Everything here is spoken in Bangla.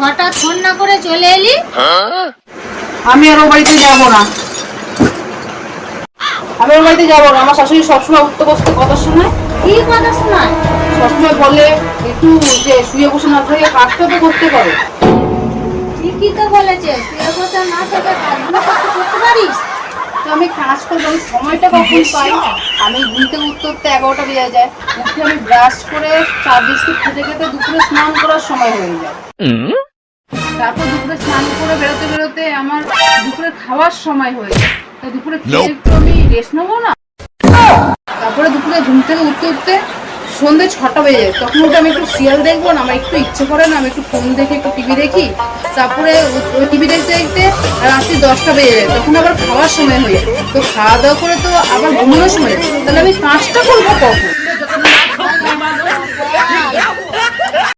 হঠাৎ ফোন না করে চলে এলি? আমি আর ওর বাড়িতে যাব না। আমি ওর বাড়িতে যাব না। আমার শাশুড়ি সবসময় উঠতে বসতে কথা শোনায় কি কথা শোনায়? সবসময় বলে একটু যে শুয়ে বসে না থাকে কাজটা তো করতে পারো। ঠিকই তো বলেছে। শুয়ে বসে না থেকে কাজগুলো করতে করতে পারিস? তো আমি কাজ করব আমি সময়টা কখন পাই আমি ঘুম থেকে উঠতে উঠতে এগারোটা বেজে যায়। উঠে আমি ব্রাশ করে চা বিস্কুট খেতে খেতে দুপুরে স্নান করার সময় হয়ে যায়। তারপর দুপুরে স্নান করে বেরোতে বেরোতে আমার দুপুরে খাওয়ার সময় হয়ে যায়। তো দুপুরে খেয়ে একটু আমি রেস্ট নেব না? তারপরে দুপুরে ঘুম থেকে উঠতে উঠতে সন্ধ্যে ছটা বেজে যায়। তখন ওটা আমি একটু সিরিয়াল দেখব না আমার একটু ইচ্ছে করে না আমি একটু ফোন দেখে একটু টিভি দেখি। তারপরে ওই টিভি দেখতে দেখতে রাত্রি দশটা বেজে যায়। তখন আবার খাওয়ার সময় হয়ে তো খাওয়া দাওয়া করে তো আবার ঘুমানোর সময়। তাহলে আমি পাঁচটা করব কখন?